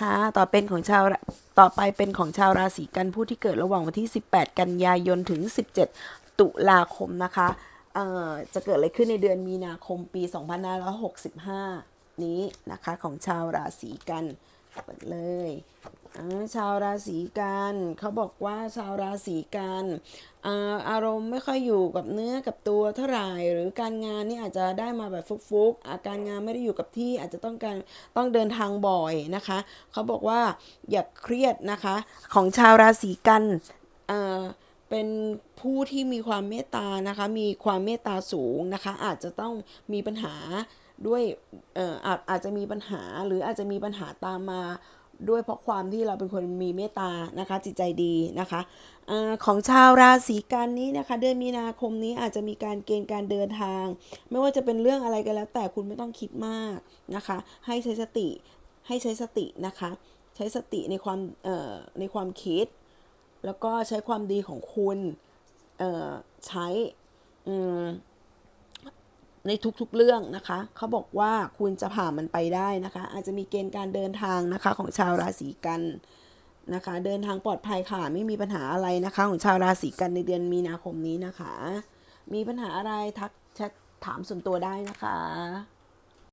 ค่ะต่อเป็นของชาวต่อไปเป็นของชาวราศีกันผู้ที่เกิดระหว่างวันที่ 18 กันยายนถึง 17 ตุลาคมนะคะเอ่อจะเกิดอะไรขึ้นในเดือนมีนาคมปี 2565 นี้นะคะของชาวราศีกันเปิดเลย ชาวราศีกันเขาบอกว่าชาวราศีกันอารมณ์ไม่ค่อยอยู่กับเนื้อกับตัวเท่าไหร่หรือการงานนี่อาจจะได้มาแบบฟุกๆอาการงานไม่ได้อยู่กับที่อาจจะต้องการต้องเดินทางบ่อยนะคะเขาบอกว่าอย่าเครียดนะคะของชาวราศีกันเป็นผู้ที่มีความเมตตานะคะมีความเมตตาสูงนะคะอาจจะต้องมีปัญหาด้วยเอ่ออาจอาจจะมีปัญหาหรืออาจจะมีปัญหาตามมา ด้วยเพราะความที่เราเป็นคนมีเมตตานะคะ จิตใจดีนะคะอของชาวราศีกันนี้นะคะ เดือนมีนาคมนี้อาจจะมีการเกณฑ์การเดินทาง ไม่ว่าจะเป็นเรื่องอะไรก็แล้ว แต่คุณไม่ต้องคิดมากนะคะ ให้ใช้สติให้ใช้สตินะคะ ใช้สติในความในความคิด แล้วก็ใช้ความดีของคุณใช้ ในทุกๆเรื่องนะคะเขาบอกว่าคุณจะผ่านมันไปได้นะคะ อาจจะมีเกณฑ์การเดินทางนะคะของชาวราศีกันนะคะ เดินทางปลอดภัยค่ะ ไม่มีปัญหาอะไรนะคะ ของชาวราศีกันในเดือนมีนาคมนี้นะคะ มีปัญหาอะไรทักแชทถามส่วนตัวได้นะคะ